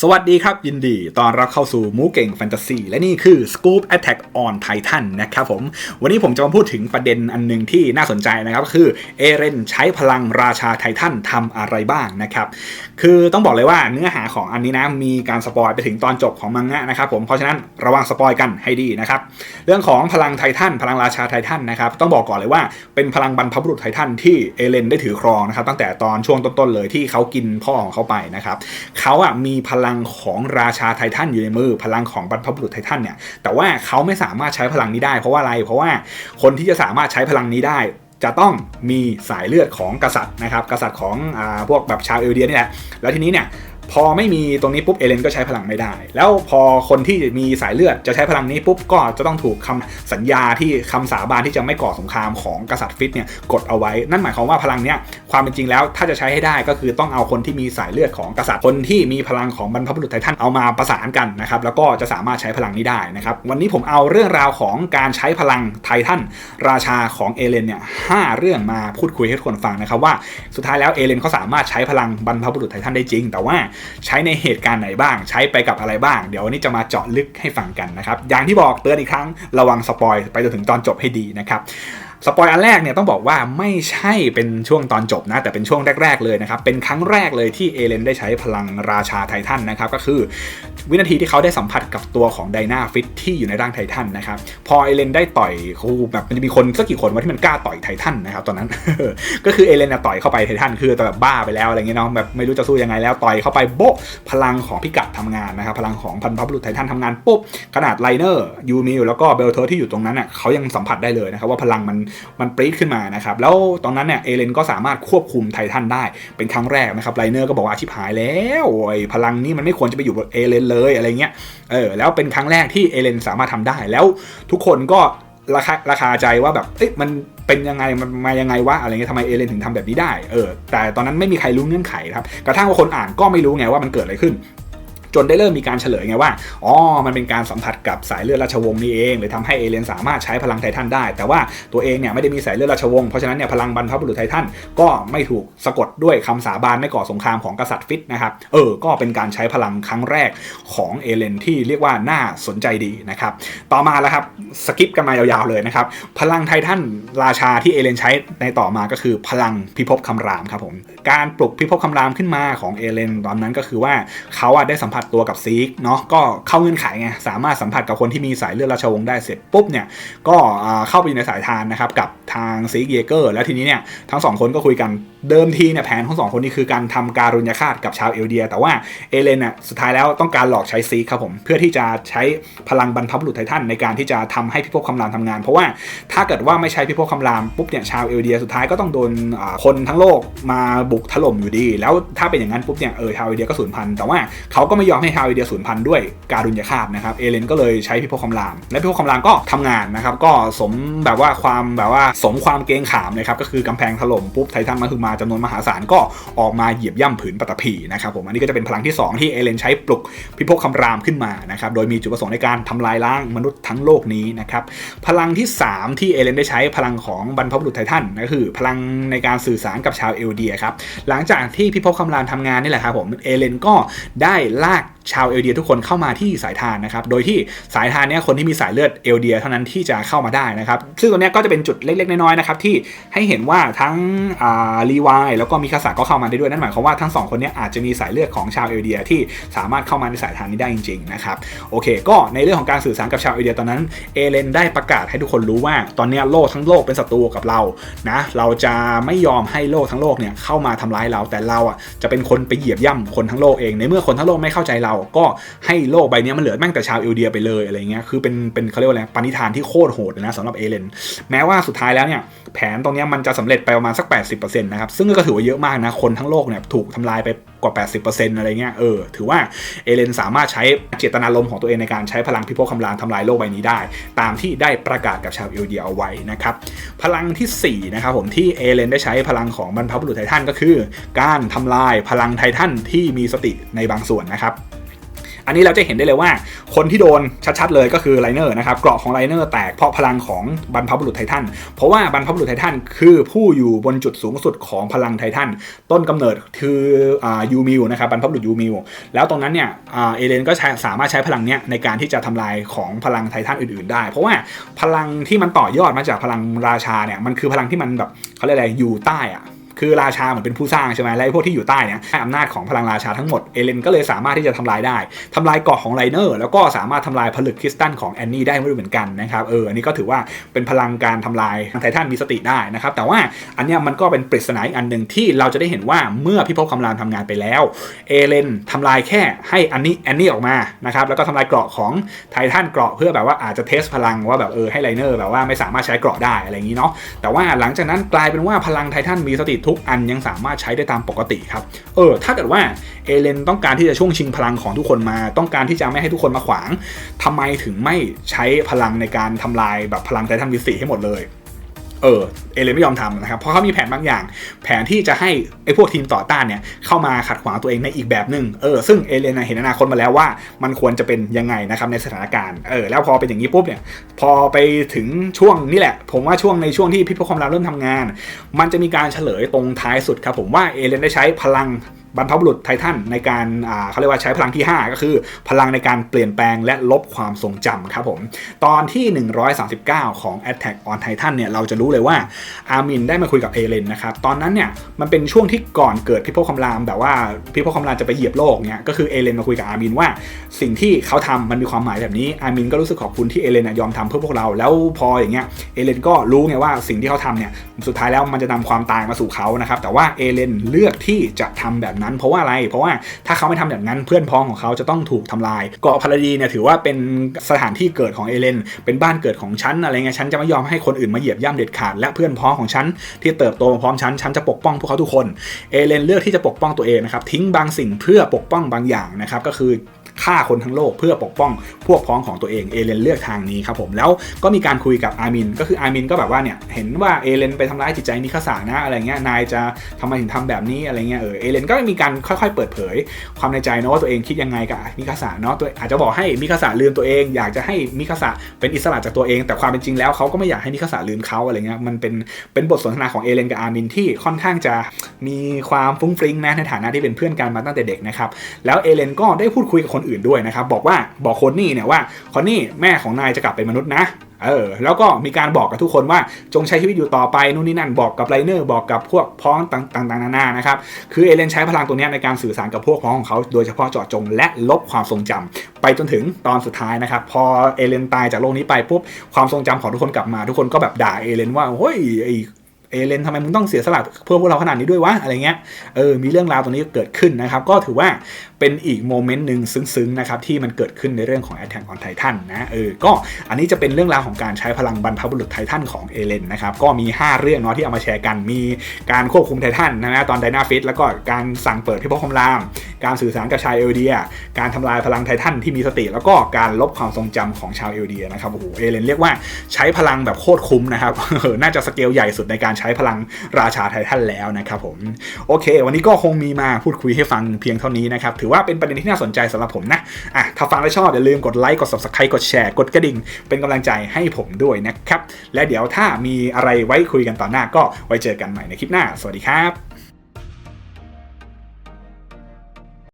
สวัสดีครับ ยินดีตอนรับเข้าสู่มูเก่งแฟนตาซีและนี่คือ Scoop Attack on Titan นะครับผม วันนี้ผมจะมาพูดถึงประเด็นอันหนึ่งที่น่าสนใจนะครับคือเอเรนใช้พลังราชาไททันทำอะไรบ้างนะครับ คือต้องบอกเลยว่าเนื้อหาของอันนี้นะ มีการสปอยไปถึงตอนจบของมังงะนะครับผมเพราะฉะนั้นระวังสปอยกันให้ดีนะครับ เรื่องของพลังไททันพลังราชาไททันนะครับต้องบอกก่อนเลยว่าเป็นพลังบรรพบุรุษไททันที่เอเลนได้ถือครองนะครับตั้งแต่ตอนช่วงต้นๆเลยที่เขากินพ่อของเขาไปนะครับเขาอะมีพลังลังของราชาไททันอยู่ในมือ พลังของบรรพบุรุษไททันเนี่ยแต่ว่าเขาไม่สามารถใช้พลังนี้ได้ เพราะว่าอะไรเพราะว่าคนที่จะสามารถใช้พลังนี้ได้ จะต้องมีสายเลือดของกษัตริย์นะครับกษัตริย์ของอพวกแบบชาวเอลเดียนี่แหละแล้วทีนี้เนี่ย พอไม่มีตรงนี้ปุ๊บเอเลนก็ใช้พลังไม่ได้ แล้วพอคนที่มีสายเลือดจะใช้พลังนี้ปุ๊บก็จะต้องถูกคำสัญญาที่คำสาบานที่จะไม่ก่อสงครามของกษัตริย์ฟิตเนี่ยกดเอาไว้ นั่นหมายความว่าพลังเนี้ยความเป็นจริงแล้วถ้าจะใช้ให้ได้ก็คือต้องเอาคนที่มีสายเลือดของกษัตริย์คนที่มีพลังของบรรพบุรุษไททันเอามาประสานกันนะครับแล้วก็จะสามารถใช้พลังนี้ได้นะครับวันนี้ผมเอาเรื่องราวของการใช้พลังไททันราชาของเอเลนเนี่ยห้าเรื่องมาพูดคุยให้ทุกคนฟังนะครับว่าสุดท้ายแล้วเอเลนเขาสามารถใช้พลังบรรพบุรุษไททันได้จริง แต่ว่าใช้ในเหตุการณ์ไหนบ้าง ใช้ไปกับอะไรบ้าง เดี๋ยววันนี้จะมาเจาะลึกให้ฟังกันนะครับ อย่างที่บอกเตือนอีกครั้งระวังสปอยไปจนถึงตอนจบให้ดีนะครับ สปอยอันแรกเนี่ยต้องบอกว่าไม่ใช่เป็นช่วงตอนจบนะ แต่เป็นช่วงแรก ๆ เลยนะครับ เป็นครั้งแรกเลยที่เอเลนได้ใช้พลังราชาไททันนะครับ ก็คือวินาทีที่เขาได้สัมผัสกับตัวของไดนาฟิตที่อยู่ในร่างไททันนะครับ พอเอเลนได้ต่อยคูแบบมันจะมีคนสักกี่คนว่าที่มันกล้าต่อยไททันนะครับตอนนั้น ก็คือเอเลนน่ะต่อยเข้าไปไททันคือแต่แบบบ้าไปแล้วอะไรเงี้ยเนาะแบบไม่รู้จะสู้ยังไงแล้วต่อยเข้าไปโบ๊ะพลังของพิกัดทำงานนะครับพลังของพันพับรุษไททันทำงานปุ๊บขนาดไลเนอร์ยูมิลแล้วก็เบลเทอร์ที่อยู่ตรงนั้นน่ะเขายังสัมผัสได้เลยนะครับว่าพลังมันมันปรี๊ดขึ้นมานะครับ แล้วตอนนั้นเนี่ยเอเลนก็สามารถควบคุมไททันได้เป็นครั้งแรกนะครับไลเนอร์ก็บอกว่าชิบหายแล้วโอ้ยพลังนี้มันไม่ควรจะไปอยู่กับเอเลนเลยอะไรเงี้ยเออแล้วเป็นครั้งแรกที่เอเลนสามารถทำได้แล้วทุกคนก็ราคาราคาใจว่าแบบเอ๊ะมันเป็นยังไงมันมายังไงวะอะไรเงี้ยทำไมเอเลนถึงทำแบบนี้ได้เออแต่ตอนนั้นไม่มีใครรู้เงื่อนไขครับกระทั่งว่าคนอ่านก็ไม่รู้ไงว่ามันเกิดอะไรขึ้น จนได้เริ่มมีการเฉลยไงว่าอ๋อมันเป็นการสัมผัสกับสายเลือดราชวงศ์นี่เองเลยทำให้เอเลนสามารถใช้พลังไททันได้ แต่ว่าตัวเองเนี่ยไม่ได้มีสายเลือดราชวงศ์เพราะฉะนั้นเนี่ยพลังบรรพบุรุษไททันก็ไม่ถูกสะกดด้วยคำสาบานไม่ก่อสงครามของกษัตริย์ฟิตนะครับเออก็เป็นการใช้พลังครั้งแรกของเอเลนที่เรียกว่าน่าสนใจดีนะครับต่อมาแล้วครับสกิปกันมายาวๆเลยนะครับพลังไททันราชาที่เอเลนใช้ในต่อมาก็คือพลังพิภพคำรามครับผมการปลุกพิภพคำรามขึ้นมาของเอเลนตอนนั้นก็คือว่าเขาได้สัมผัสตัวกับซีกเนาะก็เข้าเงื่อนไขไงสามารถสัมผัสกับคนที่มีสายเลือดราชวงศ์ได้เสร็จปุ๊บเนี่ยก็เข้าไปอยู่ในสายทานนะครับกับทางซีกเยเกอร์ แล้วทีนี้เนี่ยทั้งสองคนก็คุยกันเดิมทีเนี่ยแผนของสองคนนี้คือการทำการุญยฆาตกับชาวเอลเดีย แต่ว่าเอเลนอะสุดท้ายแล้วต้องการหลอกใช้ซีกครับผมเพื่อที่จะใช้พลังบรรพบุรุษไททันในการที่จะทำให้พิภพคำรามทำงาน เพราะว่าถ้าเกิดว่าไม่ใช้พิภพคำรามปุ๊บเนี่ยชาวเอลเดีย สุดท้ายก็ต้องโดนคนทั้งโลกมาบุกถล่มอยู่ดี แล้วถ้าเป็นอย่างนั้นปุ๊บเนี่ยเออชาวเอลเดียก็สูญพันธุ์แต่ว่าเขาก็ไม่ยอมให้ชาวเอลเดียสูญพันธุ์ด้วยการุญยฆาตนะครับเอเลนก็เลยใช้พิภพคำราม และพิภพคำรามก็ทำงานนะครับก็สมแบบว่าความแบบว่าสมความเกรงขามเลยครับก็คือกำแพงถล่มปุ๊บไททันมาคือมาจำนวนมหาศาลก็ออกมาเหยียบย่ำผืนปฐพีนะครับผมอันนี้ก็จะเป็นพลังที่ 2 ที่เอเลนใช้ปลุกพิภพคำรามขึ้นมานะครับโดยมีจุดประสงค์ในการทำลายล้างมนุษย์ทั้งโลกนี้นะครับพลังที่ 3 ที่เอเลนได้ใช้พลังของบรรพบุรุษไททันก็คือ พลังในการสื่อสารกับชาวเอลเดียครับหลังจากที่พิภพคำรามทำงานนี่แหละครับผมเอเลนก็ได้ลาก Isaac. ชาวเอลเดียทุกคนเข้ามาที่สายทานนะครับ โดยที่สายทานเนี้ยคนที่มีสายเลือดเอลเดียเท่านั้นที่จะเข้ามาได้นะครับ ซึ่งตรงนี้ก็จะเป็นจุดเล็ก ๆ น้อยๆนะครับที่ให้เห็นว่าทั้งรีวายแล้วก็มีคาสาก็เข้ามาได้ด้วยนั่นหมายความว่าทั้งสองคนนี้อาจจะมีสายเลือดของชาวเอลเดียที่สามารถเข้ามาในสายทานนี้ได้จริงๆนะครับโอเค ก็ในเรื่องของการสื่อสารกับชาวเอลเดียตอนนั้นเอเลนได้ประกาศให้ทุกคนรู้ว่าตอนนี้โลกทั้งโลกเป็นศัตรูกับเรานะเราจะไม่ยอมให้โลกทั้งโลกเนี่ยเข้ามาทำร้ายเราแต่เราอะจะเป็นคนไปเหยียบย่ำคนทั้งโลกเองในเมื่อคนทั้งโลกไม่เข้าใจเราก็ให้โลกใบนี้มันเหลือแม่งแต่ชาวเอลเดียไปเลยอะไรเงี้ยคือเป็นเป็นเขาเรียกว่าอะไรปณิธานที่โคตรโหดนะสำหรับเอเลนแม้ว่าสุดท้ายแล้วเนี่ยแผนตรงนี้มันจะสำเร็จไปประมาณสัก 80%นะครับซึ่งก็ถือว่าเยอะมากนะคนทั้งโลกเนี่ยถูกทำลายไปกว่า 80%อะไรเงี้ยเออถือว่าเอเลนสามารถใช้เจตนารมณ์ของตัวเองในการใช้พลังพิภพคำรามทำลายโลกใบนี้ได้ ตามที่ได้ประกาศกับชาวเอลเดียเอาไว้นะครับพลังที่4นะครับผมที่เอเลนได้ใช้พลังของบรรพบุรุษไททันก็คือ การทำลายพลังไททันที่มีสติในบางส่วนนะครับ อันนี้เราจะเห็นได้เลยว่า คนที่โดนชัดๆเลยก็คือไลเนอร์นะครับเกราะของไลเนอร์แตกเพราะพลังของบรรพบุรุษไททันเพราะว่าบรรพบุรุษไททันคือผู้อยู่บนจุดสูงสุดของพลังไททันต้นกำเนิดคือยูมิวนะครับบรรพบุรุษยูมิวแล้วตรงนั้นเนี่ยเอเลนก็สามารถใช้พลังเนี้ยในการที่จะทำลายของพลังไททันอื่น ๆ ได้ เพราะว่าพลังที่มันต่อยอดมาจากพลังราชาเนี่ยมันคือพลังที่มันแบบเขาเรียกอะไรอยู่ใต้อะ คือราชาเหมือนเป็นผู้สร้างใช่ไหมและไอ้พวกที่อยู่ใต้เนี่ยให้อำนาจของพลังราชาทั้งหมดเอเลนก็เลยสามารถที่จะทำลายได้ทำลายเกราะของไลเนอร์แล้วก็สามารถทำลายผลึกคริสตัลของแอนนี่ได้ด้วยเหมือนกันนะครับเอออันนี้ก็ถือว่าเป็นพลังการทำลายไททันมีสติได้นะครับแต่ว่าอันเนี้ยมันก็เป็นปริศนาอีกอันหนึ่งที่เราจะได้เห็นว่าเมื่อพิภพคำรามทำงานไปแล้วเอเลนทำลายแค่ให้อันนี้แอนนี่ออกมานะครับแล้วก็ทำลายเกราะของไททันเกราะเพื่อแบบว่าอาจจะเทสพลังว่าแบบเออให้ไลเนอร์แบบว่าไม่สามารถใช้เกราะได้อะไรอย่างนี้เนาะแต่ว่าหลังจากนั้นกลายเป็นว่าพลังไททันมีสติทุกอันยังสามารถใช้ได้ตามปกติครับเออถ้าเกิดว่าเอเลนต้องการที่จะช่วงชิงพลังของทุกคนมา ต้องการที่จะไม่ให้ทุกคนมาขวางทำไมถึงไม่ใช้พลังในการทำลายแบบพลังไททันวิสีให้หมดเลย เออเอเลนไม่ยอมทำนะครับเพราะเขามีแผนบางอย่าง แผนที่จะให้ไอ้พวกทีมต่อต้านเนี่ยเข้ามาขัดขวางตัวเองในอีกแบบหนึ่งเออซึ่งเอเลนเห็นอนาคตมาแล้วว่า มันควรจะเป็นยังไงนะครับในสถานการณ์เออแล้วพอเป็นอย่างนี้ปุ๊บเนี่ยพอไปถึงช่วงนี่แหละ ผมว่าช่วงในช่วงที่พิพความรามเริ่มทำงาน มันจะมีการเฉลยตรงท้ายสุดครับผมว่าเอเลนได้ใช้พลัง บรรพบุรุษไททันในการเขาเรียกว่าใช้พลังที่ 5 ก็คือ พลังในการเปลี่ยนแปลงและลบความทรงจำครับผม ตอนที่ 139 ของ Attack on Titan เนี่ยเราจะรู้เลยว่าอามินได้มาคุยกับเอเลนนะครับ ตอนนั้นเนี่ยมันเป็นช่วงที่ก่อนเกิดพิภพคำรามแบบว่าพิภพคำรามจะไปเหยียบโลกเนี่ยก็คือเอเลนมาคุยกับอามินว่า สิ่งที่เขาทำมันมีความหมายแบบนี้อามินก็รู้สึกขอบคุณที่เอเลนยอมทำเพื่อพวกเราแล้วพออย่างเงี้ยเอเลนก็รู้ไงว่าสิ่งที่เขาทำเนี่ยสุดท้ายแล้วมันจะนำความตายมาสู่เขานะครับแต่ว่าเอเลนเลือกที่จะทำแบบนั้น เพราะว่าอะไร เพราะว่าถ้าเขาไม่ทำแบบนั้นเพื่อนพ้องของเขาจะต้องถูกทำลาย เกาะพาราดีเนี่ยถือว่าเป็นสถานที่เกิดของเอเลน เป็นบ้านเกิดของฉันอะไรเงี้ยฉันจะไม่ยอมให้คนอื่นมาเหยียบย่ำเด็ดขาดและเพื่อนพ้องของฉันที่เติบโตมาพร้อมฉันฉันจะปกป้องพวกเขาทุกคนเอเลนเลือกที่จะปกป้องตัวเองนะครับทิ้งบางสิ่งเพื่อปกป้องบางอย่างนะครับก็คือ ฆ่าคนทั้งโลกเพื่อปกป้องพวกพ้องของตัวเองเอเลนเลือกทางนี้ครับผมแล้วก็มีการคุยกับอามินก็คืออามินก็แบบว่าเนี่ยเห็นว่าเอเลนไปทำร้ายจิตใจมิคาสานะอะไรเงี้ยนายจะทำไมถึงทำแบบนี้อะไรเงี้ยเออเอเลนก็มีการค่อยๆ เปิดเผย ความในใจเนาะว่าตัวเองคิดยังไงกับมิคาสาเนาะตัวอาจจะบอกให้มิคาสาลืมตัวเอง อยากจะให้มิคาสาเป็นอิสระจากตัวเอง แต่ความเป็นจริงแล้วเขาก็ไม่อยากให้มิคาสาลืมเขาอะไรเงี้ยมันเป็นเป็นบทสนทนาของเอเลนกับอามินที่ค่อนข้างจะมีความฟุ้งฟริ้งนะในฐานะที่เป็นเพื่อนกันมาตั้งแต่เด็กนะครับแล้วเอเลนก็ได้พูดคุยกับคนอื่นด้วยนะครับบอกว่าบอกคนนี่เนี่ยว่าคนนี่แม่ของนายจะกลับเป็นมนุษย์นะเออแล้วก็มีการบอกกับทุกคนว่าจงใช้ชีวิตอยู่ต่อไปนู่นนี่นั่นบอกกับไลเนอร์บอกกับพวกพ้องต่างๆนานานะครับคือเอเลนใช้พลังตัวนี้ในการสื่อสารกับพวกพ้องของเขา โดยเฉพาะเจาะจงและลบความทรงจำไปจนถึงตอนสุดท้ายนะครับ พอเอเลนตายจากโลกนี้ไปปุ๊บความทรงจำของทุกคนกลับมา ทุกคนก็แบบด่าเอเลนว่าเฮ้ยไอ เอเลนทำไมมึงต้องเสียสละเพื่อพวกเราขนาดนี้ด้วยวะอะไรเงี้ยเออมีเรื่องราวตรงนี้เกิดขึ้นนะครับ ก็ถือว่าเป็นอีกโมเมนต์หนึ่งซึ้งๆนะครับที่มันเกิดขึ้นในเรื่องของ Attack on Titan นะเออก็อันนี้จะเป็นเรื่องราวของการใช้พลังบรรพบุรุษไททันของเอเลนนะครับก็มี 5 เรื่องเนาะที่เอามาแชร์กันมีการควบคุมไททันนะตอนไดนาฟิตแล้วก็การสั่งเปิดพิภพคมราม การสื่อสารกับชาวเอลเดีย การทำลายพลังไททันที่มีสติ แล้วก็การลบความทรงจำของชาวเอลเดียนะครับโอ้โหเอเลนเรียกว่าใช้พลังแบบโคตรคุ้มนะครับน่าจะสเกลใหญ่สุดในการใช้พลังราชาไททันแล้วนะครับผมโอเค วันนี้ก็คงมีมาพูดคุยให้ฟังเพียงเท่านี้นะครับถือว่าเป็นประเด็นที่น่าสนใจสำหรับผมนะอะถ้าฟังแล้วชอบอย่าลืมกดไลค์กด subscribe กดแชร์กดกระดิ่ง เป็นกำลังใจให้ผมด้วยนะครับและเดี๋ยวถ้ามีอะไรไว้คุยกันต่อหน้าก็ไว้เจอกันใหม่ในคลิปหน้า สวัสดีครับ